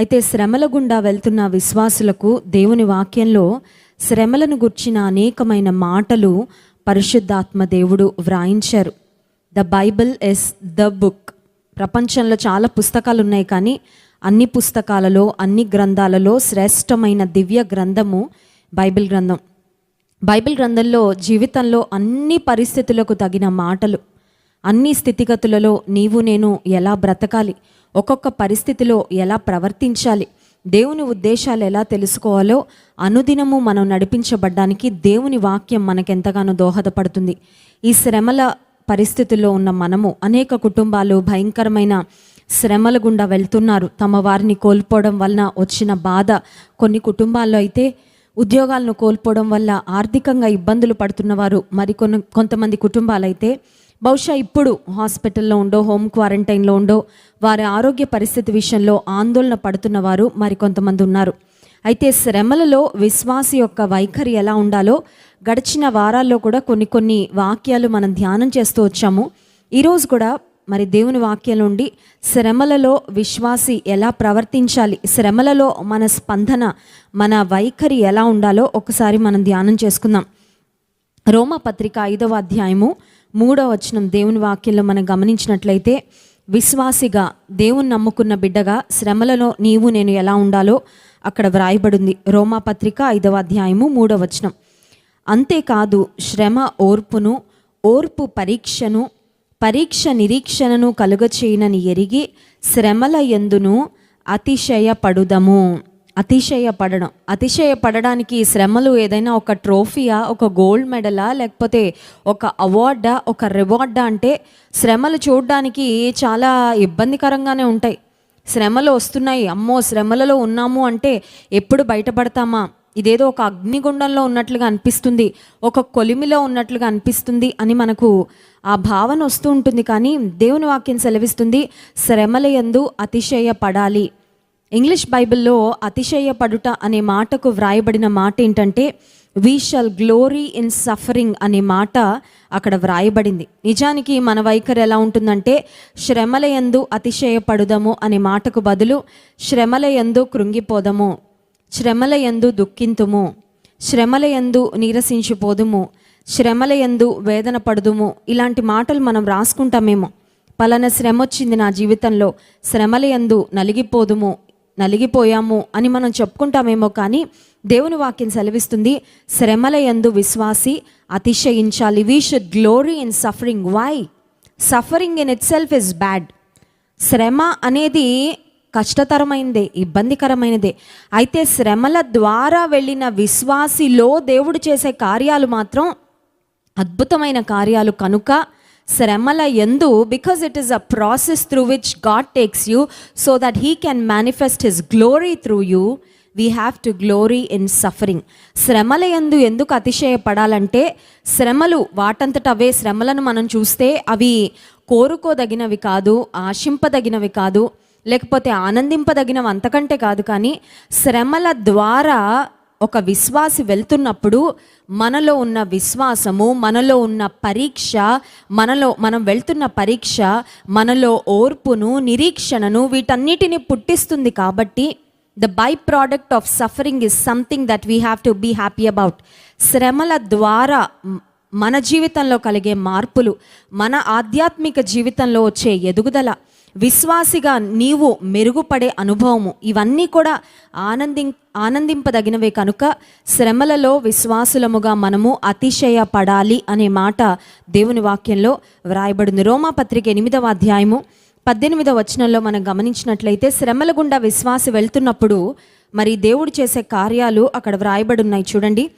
అయితే శ్రమల గుండా వెళ్తున్న విశ్వాసులకు దేవుని వాక్యంలో శ్రమలను గుర్చిన అనేకమైన మాటలు పరిశుద్ధాత్మ దేవుడు వ్రాయించారు. The Bible is the book ప్రపంచంలో చాలా పుస్తకాలు ఉన్నాయి కానీ అన్ని పుస్తకాలలో అన్ని గ్రంథాలలో శ్రేష్టమైన దివ్య గ్రంథము బైబిల్ గ్రంథం. బైబిల్ గ్రంథంలో జీవితంలో అన్ని పరిస్థితులకు తగిన మాటలు అన్ని స్థితిగతులలో నీవు నేను ఎలా బ్రతకాలి? ఒక్కొక్క పరిస్థితిలో ఎలా ప్రవర్తించాలి? దేవుని ఉద్దేశాలు ఎలా తెలుసుకోవాలో అనుదినము మనం నడిపించబడ్డానికి దేవుని వాక్యం మనకెంతగానో దోహదపడుతుంది. ఈ శ్రమల పరిస్థితుల్లో ఉన్న మనము అనేక కుటుంబాలు భయంకరమైన శ్రమల గుండా వెళ్తున్నారు. తమ వారిని కోల్పోవడం వలన వచ్చిన బాధ కొన్ని కుటుంబాల్లో అయితే ఉద్యోగాలను కోల్పోవడం వల్ల ఆర్థికంగా ఇబ్బందులు పడుతున్నవారు మరికొన్ని కొంతమంది కుటుంబాలైతే బహుశా ఇప్పుడు హాస్పిటల్లో ఉండో హోమ్ క్వారంటైన్లో ఉండో వారి ఆరోగ్య పరిస్థితి విషయంలో ఆందోళన పడుతున్న వారు మరికొంతమంది ఉన్నారు. అయితే శ్రమలలో విశ్వాసి యొక్క వైఖరి ఎలా ఉండాలో గడిచిన వారాల్లో కూడా కొన్ని కొన్ని వాక్యాలు మనం ధ్యానం చేస్తూ వచ్చాము. ఈరోజు కూడా మరి దేవుని వాక్యం నుండి శ్రమలలో విశ్వాసి ఎలా ప్రవర్తించాలి శ్రమలలో మన స్పందన మన వైఖరి ఎలా ఉండాలో ఒకసారి మనం ధ్యానం చేసుకుందాం. రోమపత్రిక ఐదవ అధ్యాయము మూడవ వచనం దేవుని వాక్యంలో మనం గమనించినట్లయితే విశ్వాసిగా దేవుని నమ్ముకున్న బిడ్డగా శ్రమలలో నీవు నేను ఎలా ఉండాలో అక్కడ వ్రాయబడింది. రోమాపత్రిక ఐదవ అధ్యాయము మూడవ వచనం. అంతేకాదు శ్రమ ఓర్పును ఓర్పు పరీక్షను పరీక్ష నిరీక్షణను కలుగచేయనని ఎరిగి శ్రమల ఎందును అతిశయపడుదము. అతిశయపడడం. అతిశయపడడానికి శ్రమలు ఏదైనా ఒక ట్రోఫీయా ఒక గోల్డ్ మెడలా లేకపోతే ఒక అవార్డా ఒక రివార్డా అంటే శ్రమలు చూడడానికి చాలా ఇబ్బందికరంగానే ఉంటాయి. శ్రమలు వస్తున్నాయి. అమ్మో శ్రమలలో ఉన్నాము అంటే ఎప్పుడు బయటపడతామా? ఇదేదో ఒక అగ్నిగుండంలో ఉన్నట్లుగా అనిపిస్తుంది. ఒక కొలిమిలో ఉన్నట్లుగా అనిపిస్తుంది అని మనకు ఆ భావన వస్తూ ఉంటుంది. కానీ దేవుని వాక్యం సెలవిస్తుంది శ్రమల యందు అతిశయపడాలి. ఇంగ్లీష్ బైబిల్లో అతిశయపడుట అనే మాటకు వ్రాయబడిన మాట ఏంటంటే we shall glory in suffering అనే మాట అక్కడ వ్రాయబడింది. నిజానికి మన వైఖరి ఎలా ఉంటుందంటే శ్రమల యందు అతిశయపడుదము అనే మాటకు బదులు శ్రమల యందు కృంగిపోదము శ్రమల యందు దుఃఖింతుము శ్రమల యందు నీరసించిపోదుము శ్రమల యందు వేదన పడుదుము ఇలాంటి మాటలు మనం రాసుకుంటామేమో. పలానా శ్రమ వచ్చింది నా జీవితంలో శ్రమల యందు నలిగిపోదుము నలిగిపోయాము అని మనం చెప్పుకుంటామేమో కానీ దేవుని వాక్యం సెలవిస్తుంది శ్రమల యందు విశ్వాసి అతిశయించాలి. We should glory in suffering why suffering in itself is bad శ్రమ అనేది కష్టతరమైనదే ఇబ్బందికరమైనదే. అయితే శ్రమల ద్వారా వెళ్ళిన విశ్వాసిలో దేవుడు చేసే కార్యాలు మాత్రం అద్భుతమైన కార్యాలు. కనుక శ్రమల ఎందు because it is a process through which God takes you so that he can manifest his glory through you we have to glory in suffering శ్రమల ఎందు ఎందుకు అతిశయపడాలంటే శ్రమలు వాటంతట అవే శ్రమలను మనం చూస్తే అవి కోరుకోదగినవి కాదు ఆశింపదగినవి కాదు లేకపోతే ఆనందింపదగినవి అంతకంటే కాదు కానీ శ్రమల ద్వారా ఒక విశ్వాసి వెళ్తున్నప్పుడు మనలో ఉన్న విశ్వాసము మనలో ఉన్న పరీక్ష మనలో మనం వెళ్తున్న పరీక్ష మనలో ఓర్పును నిరీక్షణను వీటన్నిటిని పుట్టిస్తుంది కాబట్టి the by product of suffering is something that we have to be happy about శ్రమల ద్వారా మన జీవితంలో కలిగే మార్పులు మన ఆధ్యాత్మిక జీవితంలో వచ్చే ఎదుగుదల విశ్వాసిగా నీవు మెరుగుపడే అనుభవము. ఇవన్నీ కూడా ఆనంది ఆనందింపదగినవే కనుక శ్రమలలో విశ్వాసులముగా మనము అతిశయపడాలి అనే మాట దేవుని వాక్యంలో వ్రాయబడింది. రోమా పత్రిక ఎనిమిదవ అధ్యాయము పద్దెనిమిదవ వచనంలో మనం గమనించినట్లయితే శ్రమల గుండా విశ్వాసి వెళ్తున్నప్పుడు మరి దేవుడు చేసే కార్యాలు అక్కడ వ్రాయబడి ఉన్నాయి చూడండి.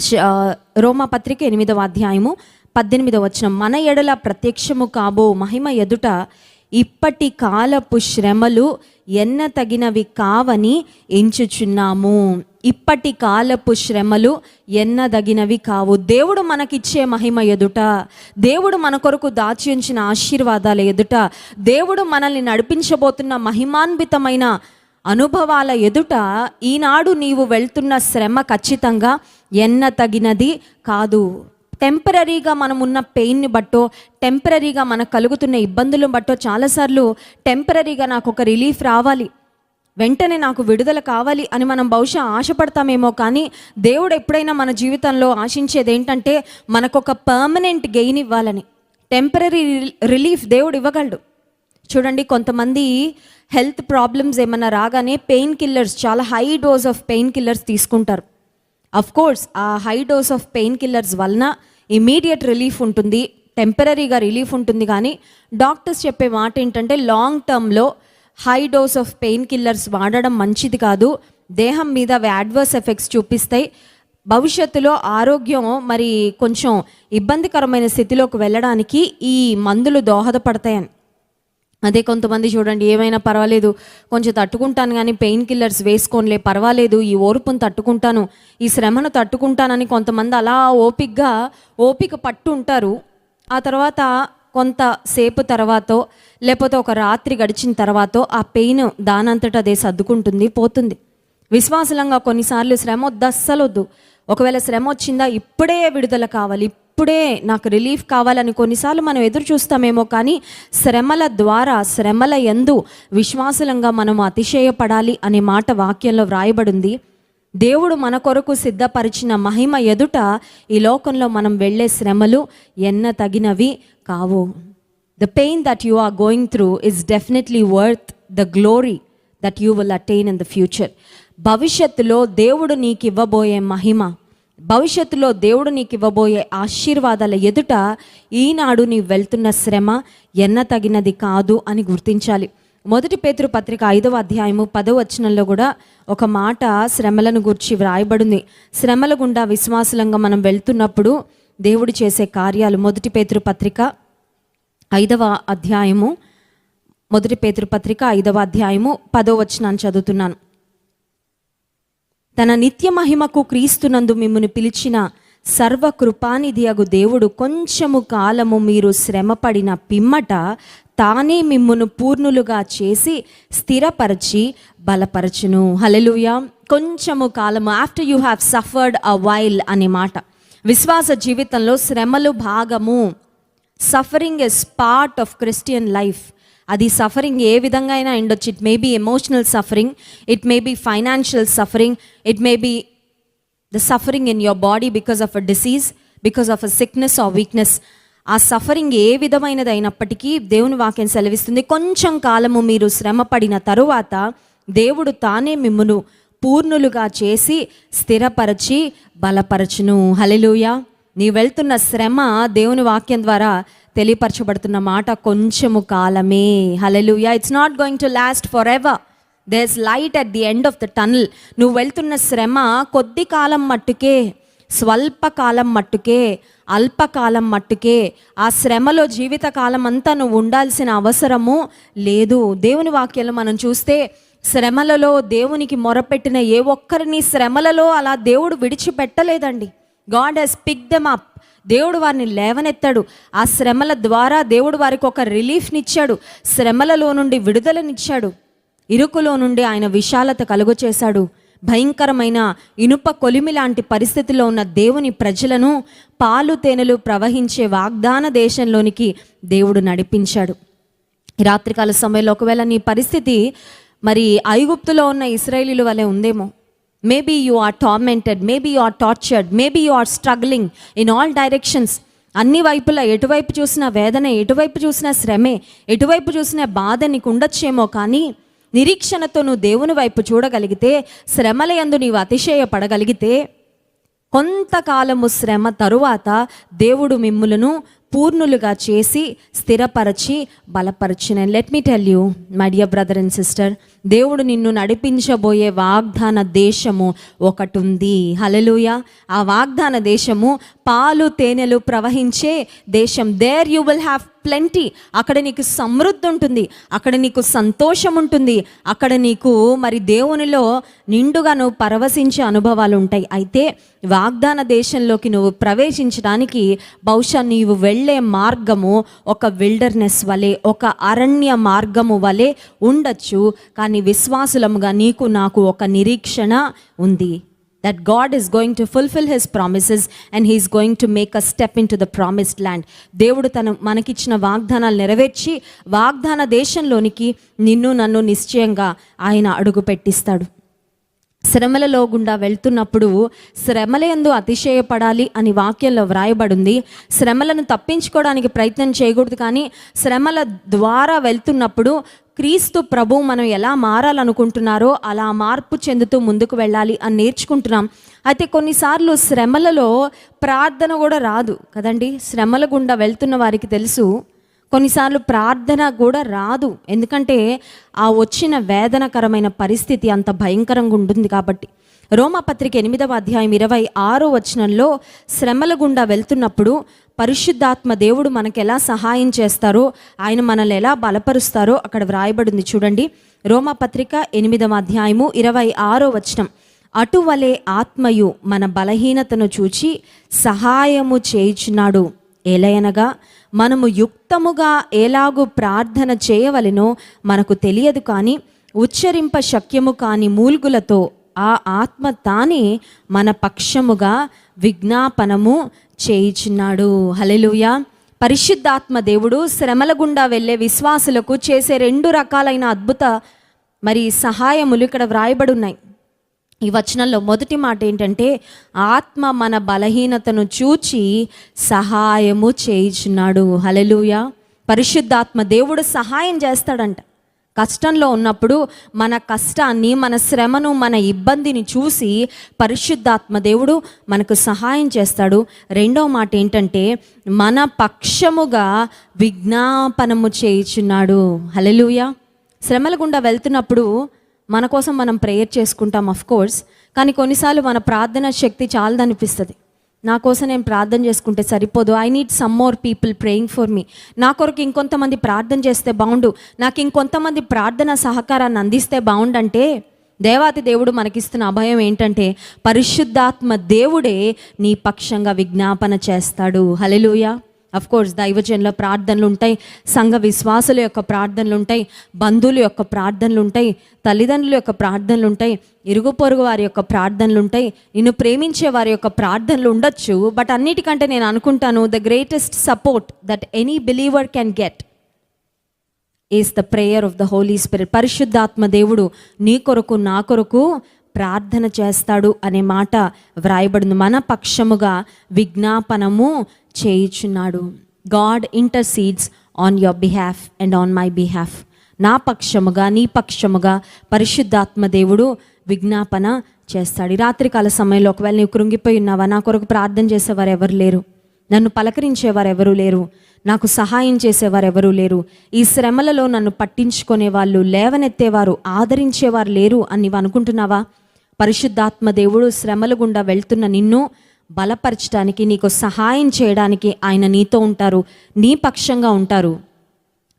శ- రోమా పత్రిక ఎనిమిదవ అధ్యాయము పద్దెనిమిదవ వచనం. మన ఎడల ప్రత్యక్షము కాబో మహిమ ఎదుట ఇప్పటి కాలపు శ్రమలు ఎన్న తగినవి కావని ఎంచుచున్నాము. ఇప్పటి కాలపు శ్రమలు ఎన్నదగినవి కావు. దేవుడు మనకిచ్చే మహిమ ఎదుట దేవుడు మన కొరకు దాచి ఉంచిన ఆశీర్వాదాల ఎదుట దేవుడు మనల్ని నడిపించబోతున్న మహిమాన్వితమైన అనుభవాల ఎదుట ఈనాడు నీవు వెళ్తున్న శ్రమ ఖచ్చితంగా ఎన్న తగినది కాదు. టెంపరీగా మనం ఉన్న పెయిన్ని బట్టో టెంపరీగా మనకు కలుగుతున్న ఇబ్బందులను బట్టో చాలాసార్లు టెంపరీగా నాకు ఒక రిలీఫ్ రావాలి. వెంటనే నాకు విడుదల కావాలి అని మనం బహుశా ఆశపడతామేమో కానీ దేవుడు ఎప్పుడైనా మన జీవితంలో ఆశించేది ఏంటంటే మనకొక పర్మనెంట్ గెయిన్ ఇవ్వాలని. టెంపరీ రిలీఫ్ దేవుడు ఇవ్వగలడు. చూడండి కొంతమంది హెల్త్ ప్రాబ్లమ్స్ ఏమైనా రాగానే పెయిన్ కిల్లర్స్ చాలా high dose of painkillers తీసుకుంటారు. అఫ్ కోర్స్ ఆ high dose of painkillers వలన ఇమీడియట్ రిలీఫ్ ఉంటుంది టెంపరీగా రిలీఫ్ ఉంటుంది కానీ డాక్టర్స్ చెప్పే మాట ఏంటంటే లాంగ్ టర్మ్లో high dose of painkillers వాడడం మంచిది కాదు. దేహం మీద అవి అడ్వర్స్ ఎఫెక్ట్స్ చూపిస్తాయి. భవిష్యత్తులో ఆరోగ్యం మరి కొంచెం ఇబ్బందికరమైన స్థితిలోకి వెళ్ళడానికి ఈ మందులు దోహదపడతాయని. అదే కొంతమంది చూడండి ఏమైనా పర్వాలేదు కొంచెం తట్టుకుంటాను కానీ పెయిన్ కిల్లర్స్ వేసుకోనిలే పర్వాలేదు ఈ ఓర్పును తట్టుకుంటాను ఈ శ్రమను తట్టుకుంటానని కొంతమంది అలా ఓపికగా ఓపిక పట్టు ఉంటారు. ఆ తర్వాత కొంత సేపు లేకపోతే ఒక రాత్రి గడిచిన తర్వాత ఆ పెయిన్ దానంతట అదే సర్దుకుంటుంది పోతుంది. విశ్వాసలంగా కొన్నిసార్లు శ్రమ వద్దు అస్సలు వద్దు ఒకవేళ శ్రమ వచ్చిందా ఇప్పుడే విడుదల కావాలి ఇప్పుడే నాకు రిలీఫ్ కావాలని కొన్నిసార్లు మనం ఎదురు చూస్తామేమో కానీ శ్రమల ద్వారా శ్రమల ఎందు విశ్వాసలంగా మనం అతిశయపడాలి అనే మాట వాక్యంలో వ్రాయబడింది. దేవుడు మన కొరకు సిద్ధపరిచిన మహిమ ఎదుట ఈ లోకంలో మనం వెళ్ళే శ్రమలు ఎన్న తగినవి కావు. The pain that you are going through is definitely worth the glory that you will attain in the future భవిష్యత్తులో దేవుడు నీకు ఇవ్వబోయే మహిమ భవిష్యత్తులో దేవుడు నీకు ఇవ్వబోయే ఆశీర్వాదాల ఎదుట ఈనాడు నీవు వెళ్తున్న శ్రమ ఎన్న తగినది కాదు అని గుర్తించాలి. మొదటి పేతురు పత్రిక ఐదవ అధ్యాయము పదవ వచనంలో కూడా ఒక మాట శ్రమలను గురించి వ్రాయబడింది. శ్రమల గుండా విశ్వాసలంగా మనం వెళ్తున్నప్పుడు దేవుడు చేసే కార్యాలు మొదటి పేతురు పత్రిక ఐదవ అధ్యాయము మొదటి పేతురు పత్రిక ఐదవ అధ్యాయము పదో వచనాన్ని చదువుతున్నాను. తన నిత్య మహిమకు క్రీస్తునందు మిమ్మల్ని పిలిచిన సర్వకృపానిధి అగు దేవుడు కొంచెము కాలము మీరు శ్రమపడిన పిమ్మట తానే మిమ్మును పూర్ణులుగా చేసి స్థిరపరచి బలపరచును. హలెలుయా కొంచెము కాలము after you have suffered a while అనే మాట. విశ్వాస జీవితంలో శ్రమలు భాగము. Suffering is part of Christian life. అది సఫరింగ్ ఏ విధంగా అయినా ఉండొచ్చు it may be emotional suffering it may be financial suffering it may be the suffering in your body because of a disease because of a sickness or weakness ఆ suffering ఏ విధమైనది అయినప్పటికీ దేవుని వాక్యం సెలవిస్తుంది. కొంచెం కాలము మీరు శ్రమ పడిన తరువాత దేవుడు తానే మిమ్మును పూర్ణులుగా చేసి స్థిరపరచి బలపరచును. హలెలూయా నీ వెళ్తున్న శ్రమ దేవుని వాక్యం ద్వారా తెలియపరచబడుతున్న మాట కొంచెము కాలమే. Hallelujah it's not going to last forever there's light at the end of the tunnel నువ్వు వెళ్తున్న శ్రమ కొద్ది కాలం మట్టుకే స్వల్పకాలం మట్టుకే అల్పకాలం మట్టుకే ఆ శ్రమలో జీవితకాలం అంతా నువ్వు ఉండాల్సిన అవసరము లేదు. దేవుని వాక్యాలు మనం చూస్తే శ్రమలలో దేవునికి మొరపెట్టిన ఏ ఒక్కరిని శ్రమలలో అలా దేవుడు విడిచిపెట్టలేదండి. God has pick them up దేవుడు వారిని లేవనెత్తాడు. ఆ శ్రమల ద్వారా దేవుడు వారికి ఒక రిలీఫ్నిచ్చాడు. శ్రమలలో నుండి విడుదలనిచ్చాడు. ఇరుకులో నుండి ఆయన విశాలత కలుగు చేశాడు భయంకరమైన ఇనుప కొలిమి లాంటి పరిస్థితిలో ఉన్న దేవుని ప్రజలను పాలు తేనెలు ప్రవహించే వాగ్దాన దేశంలోనికి దేవుడు నడిపించాడు. రాత్రికాల సమయంలో ఒకవేళ నీ పరిస్థితి మరి ఐగుప్తులో ఉన్న ఇస్రాయేలీల వలె ఉందేమో? Maybe you are tormented maybe you are tortured maybe you are struggling in all directions అన్ని వైపులా ఎటువైపు చూసినా వేదన ఎటువైపు చూసినా శ్రమే ఎటువైపు చూసినా బాధ నీకు ఉండొచ్చేమో కానీ నిరీక్షణతో నువ్వు దేవుని వైపు చూడగలిగితే శ్రమల యందు నీవు అతిశయపడగలిగితే కొంతకాలము శ్రమ తరువాత దేవుడు మిమ్ములను పూర్ణులుగా చేసి స్థిరపరచి బలపరచిన let me tell you my dear brother and sister దేవుడు నిన్ను నడిపించబోయే వాగ్దాన దేశము ఒకటి ఉంది హలలుయ ఆ వాగ్దాన దేశము పాలు తేనెలు ప్రవహించే దేశం. There you will have plenty అక్కడ నీకు సమృద్ధి ఉంటుంది. అక్కడ నీకు సంతోషం ఉంటుంది. అక్కడ నీకు మరి దేవునిలో నిండుగా నువ్వు పరవశించే అనుభవాలు ఉంటాయి. అయితే వాగ్దాన దేశంలోకి నువ్వు ప్రవేశించడానికి బహుశా నీవు వెళ్ళే మార్గము ఒక విల్డర్నెస్ వలె ఒక అరణ్య మార్గము వలె ఉండొచ్చు. కానీ విశ్వాసులముగా నీకు నాకు ఒక నిరీక్షణ ఉంది. That God is going to fulfil his promises and he is going to make a step into the promised land దేవుడు తను మనకిచ్చిన వాగ్దానాలు నెరవేర్చి వాగ్దాన దేశంలోనికి నిన్ను నన్ను నిశ్చయంగా ఆయన అడుగు పెట్టిస్తాడు. శ్రమలలో గుండా వెళ్తున్నప్పుడు శ్రమలందు అతిశయపడాలి అని వాక్యంలో వ్రాయబడింది. శ్రమలను తప్పించుకోవడానికి ప్రయత్నం చేయకూడదు కానీ శ్రమల ద్వారా వెళ్తున్నప్పుడు క్రీస్తు ప్రభు మనం ఎలా మారాలనుకుంటున్నారో అలా మార్పు చెందుతూ ముందుకు వెళ్ళాలి అని నేర్చుకుంటున్నాం. అయితే కొన్నిసార్లు శ్రమలలో ప్రార్థన కూడా రాదు కదండి. శ్రమల గుండా వెళ్తున్న వారికి తెలుసు కొన్నిసార్లు ప్రార్థన కూడా రాదు. ఎందుకంటే ఆ వచ్చిన వేదనకరమైన పరిస్థితి అంత భయంకరంగా ఉంటుంది కాబట్టి. రోమపత్రిక ఎనిమిదవ అధ్యాయం ఇరవై ఆరో వచనంలో శ్రమల గుండా వెళ్తున్నప్పుడు పరిశుద్ధాత్మ దేవుడు మనకు ఎలా సహాయం చేస్తారో ఆయన మనల్ని ఎలా బలపరుస్తారో అక్కడ వ్రాయబడింది చూడండి. రోమపత్రిక ఎనిమిదవ అధ్యాయము ఇరవై ఆరో వచనం. అటువలే ఆత్మయు మన బలహీనతను చూచి సహాయము చేయుచున్నాడు. ఏలయనగా మనము యుక్తముగా ఎలాగూ ప్రార్థన చేయవలెనో మనకు తెలియదు కానీ ఉచ్చరింప శక్యము కాని మూల్గులతో ఆ ఆత్మ తానే మన పక్షముగా విజ్ఞాపనము చేయుచున్నాడు. హలెలుయా పరిశుద్ధాత్మ దేవుడు శ్రమల గుండా వెళ్ళే విశ్వాసులకు చేసే రెండు రకాలైన అద్భుత మరి సహాయములు ఇక్కడ వ్రాయబడి ఉన్నాయి ఈ వచనంలో మొదటి మాట ఏంటంటే ఆత్మ మన బలహీనతను చూచి సహాయము చేయుచున్నాడు. హలెలుయ పరిశుద్ధాత్మ దేవుడు సహాయం చేస్తాడంట. కష్టంలో ఉన్నప్పుడు మన కష్టాన్ని మన శ్రమను మన ఇబ్బందిని చూసి పరిశుద్ధాత్మ దేవుడు మనకు సహాయం చేస్తాడు. రెండవ మాట ఏంటంటే మన పక్షముగా విజ్ఞాపనము చేయుచున్నాడు. హలెలుయ శ్రమల గుండా వెళ్తున్నప్పుడు మన కోసం మనం ప్రేయర్ చేసుకుంటాం అఫ్ కోర్స్ కానీ కొన్నిసార్లు మన ప్రార్థన శక్తి చాలదనిపిస్తుంది. నా కోసం నేను ప్రార్థన చేసుకుంటే సరిపోదు. I need some more people praying for me నా కొరకు ఇంకొంతమంది ప్రార్థన చేస్తే బాగుండు. నాకు ఇంకొంతమంది ప్రార్థన సహకారాన్ని అందిస్తే బాగుండంటే దేవాతి దేవుడు మనకిస్తున్న అభయం ఏంటంటే పరిశుద్ధాత్మ దేవుడే నీ పక్షంగా విజ్ఞాపన చేస్తాడు. హలెలుయా అఫ్ కోర్స్ దైవజనుల ప్రార్థనలు ఉంటాయి సంఘ విశ్వాసుల యొక్క ప్రార్థనలు ఉంటాయి బంధువుల యొక్క ప్రార్థనలు ఉంటాయి తల్లిదండ్రుల యొక్క ప్రార్థనలు ఉంటాయి ఇరుగు పొరుగు వారి యొక్క ప్రార్థనలు ఉంటాయి నిన్ను ప్రేమించే వారి యొక్క ప్రార్థనలు ఉండొచ్చు బట్ అన్నిటికంటే నేను అనుకుంటాను the greatest support that any believer can get is the prayer of the Holy Spirit పరిశుద్ధాత్మ దేవుడు నీ కొరకు నా కొరకు ప్రార్థన చేస్తాడు అనే మాట వ్రాయబడింది. మన పక్షముగా విజ్ఞాపనము చేయుచున్నాడు. God intercedes on your behalf and on my behalf నా పక్షముగా నీ పక్షముగా పరిశుద్ధాత్మ దేవుడు విజ్ఞాపన చేస్తాడు. రాత్రికాల సమయంలో ఒకవేళ నీవు కృంగిపోయి ఉన్నావా నా కొరకు ప్రార్థన చేసేవారు ఎవరు లేరు. నన్ను పలకరించేవారు ఎవరూ లేరు. నాకు సహాయం చేసేవారు ఎవరూ లేరు. ఈ శ్రమలలో నన్ను పట్టించుకునే వాళ్ళు లేవనెత్తేవారు ఆదరించేవారు లేరు అని నీవు అనుకుంటున్నావా? పరిశుద్ధాత్మ దేవుడు శ్రమల గుండా వెళ్తున్న నిన్ను బలపరచడానికి నీకు సహాయం చేయడానికి ఆయన నీతో ఉంటారు నీ పక్షంగా ఉంటారు.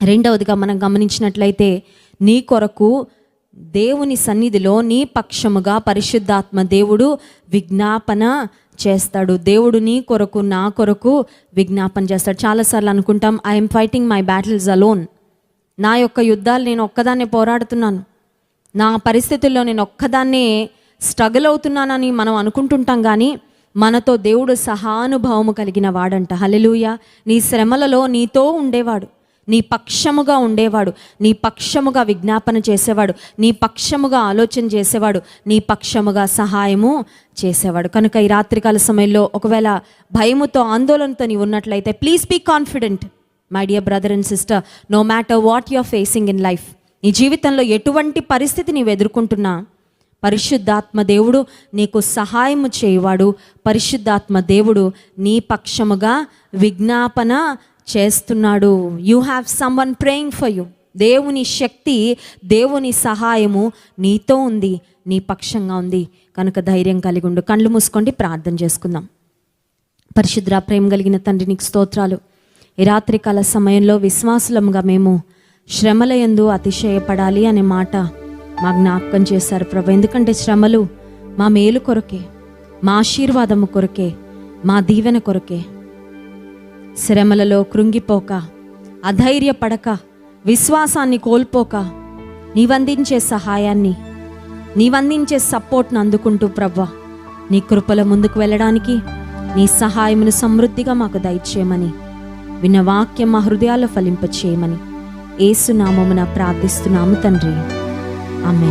రెండవదిగా మనం గమనించినట్లయితే నీ కొరకు దేవుని సన్నిధిలో నీ పక్షముగా పరిశుద్ధాత్మ దేవుడు విజ్ఞాపన చేస్తాడు. దేవుడు నీ కొరకు నా కొరకు విజ్ఞాపన చేస్తాడు. చాలాసార్లు అనుకుంటాం I'm fighting my battles alone నా యొక్క యుద్ధాలు నేను ఒక్కదాన్నే పోరాడుతున్నాను. నా పరిస్థితుల్లో నేను ఒక్కదాన్నే స్ట్రగుల్ అవుతున్నానని మనం అనుకుంటుంటాం కానీ మనతో దేవుడు సహానుభావము కలిగిన వాడంట. హలెలూయ నీ శ్రమలలో నీతో ఉండేవాడు. నీ పక్షముగా ఉండేవాడు. నీ పక్షముగా విజ్ఞాపన చేసేవాడు. నీ పక్షముగా ఆలోచన చేసేవాడు. నీ పక్షముగా సహాయము చేసేవాడు. కనుక ఈ రాత్రికాల సమయంలో ఒకవేళ భయముతో ఆందోళనతో నీవు ఉన్నట్లయితే please be confident my dear brother and sister no matter what you are facing in life నీ జీవితంలో ఎటువంటి పరిస్థితి నీవు ఎదుర్కొంటున్నా పరిశుద్ధాత్మ దేవుడు నీకు సహాయము చేయవాడు. పరిశుద్ధాత్మ దేవుడు నీ పక్షముగా విజ్ఞాపన చేస్తున్నాడు. You have someone praying for you దేవుని శక్తి దేవుని సహాయము నీతో ఉంది నీ పక్షంగా ఉంది. కనుక ధైర్యం కలిగి ఉండు. కళ్ళు మూసుకోండి ప్రార్థన చేసుకుందాం. పరిశుద్ర ప్రేమ కలిగిన తండ్రి నీకు స్తోత్రాలు. ఈ రాత్రికాల సమయంలో విశ్వాసులంగా మేము శ్రమలయందు అతిశయపడాలి అనే మాట మా జ్ఞాపకం చేశారు ప్రభు. ఎందుకంటే శ్రమలు మా మేలు కొరకే మా ఆశీర్వాదము కొరకే మా దీవెన కొరకే. శ్రమలలో కృంగిపోక అధైర్యపడక విశ్వాసాన్ని కోల్పోక నీవందించే సహాయాన్ని నీవందించే సపోర్ట్ను అందుకుంటూ ప్రవ్వ నీ కృపల ముందుకు వెళ్ళడానికి నీ సహాయమును సమృద్ధిగా మాకు దయచేయమని విన్న వాక్యం మా హృదయాల్లో ఫలింపచేయమని ఏసునామమున ప్రార్థిస్తున్నాము తండ్రి. Amém.